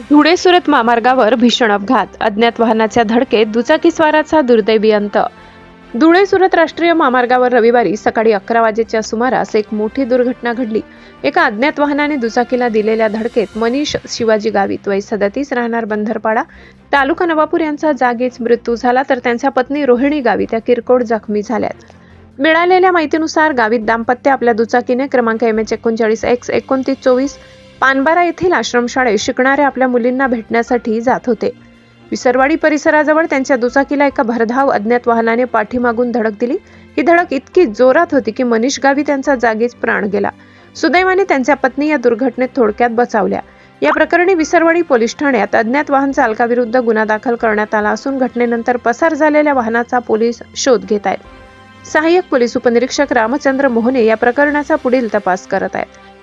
धुळे सुरत महामार्गावर भीषण अपघात. अज्ञात वाहनाच्या धडकेत दुचाकीस्वाराचा दुर्दैवी अंत. धुळे सुरत राष्ट्रीय महामार्गावर रविवारी सकाळी अकरा वाजेच्या सुमारास एक मोठी दुर्घटना घडली. एका अज्ञात वाहनाने दुचाकीला दिलेल्या धडकेत मनीष शिवाजी गावित वय सदतीस राहणार बंधरपाडा तालुका नवापूर यांचा जागीच मृत्यू झाला तर त्यांच्या पत्नी रोहिणी गावित या किरकोळ जखमी झाल्यात. मिळालेल्या माहितीनुसार गावित दाम्पत्य आपल्या दुचाकीने क्रमांक एम एच एकोणचाळीस एक्स एकोणतीस चोवीस पानबारा येथील आश्रमशाळेत शिकणाऱ्या आपल्या मुलींना भेटण्यासाठी जात होते. विसरवाडी परिसराजवळ त्यांच्या दुचाकीला एका भरधाव अज्ञात वाहनाने पाठीमागून धडक दिली. ही धडक इतकी जोरात होती की मनीष गावी त्यांचा जागीच प्राण गेला. सुदैवाने त्यांच्या पत्नी या दुर्घटनेत थोडक्यात बचावल्या. या प्रकरणी विसरवाडी पोलीस ठाण्यात अज्ञात वाहन चालकाविरुद्ध गुन्हा दाखल करण्यात आला असून घटनेनंतर पसार झालेल्या वाहनाचा पोलीस शोध घेत आहेत सहाय्यक पोलीस उपनिरीक्षक रामचंद्र मोहने या प्रकरणाचा पुढील तपास करत आहेत.